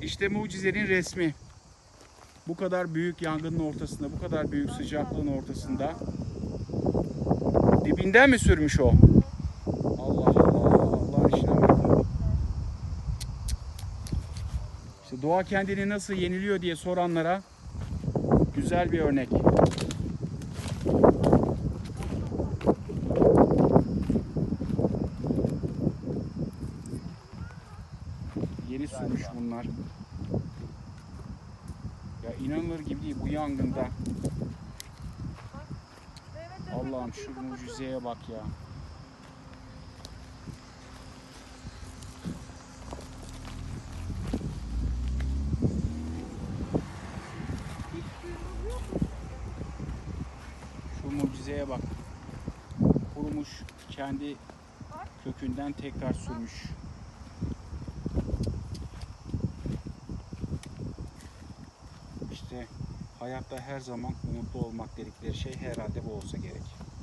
İşte mucizenin resmi. Bu kadar büyük yangının ortasında, bu kadar büyük sıcaklığın ortasında dibinden mi sürmüş o? Allah Allah, Allah'ın işine bak. İşte doğa kendini nasıl yeniliyor diye soranlara güzel bir örnek. Yeni sürmüş bunlar. Ya inanılır gibi değil bu yangında. Allah'ım şu mucizeye bak ya. Şu mucizeye bak. Kurumuş, kendi kökünden tekrar sürmüş. İşte hayatta her zaman umutlu olmak dedikleri şey herhalde bu olsa gerek.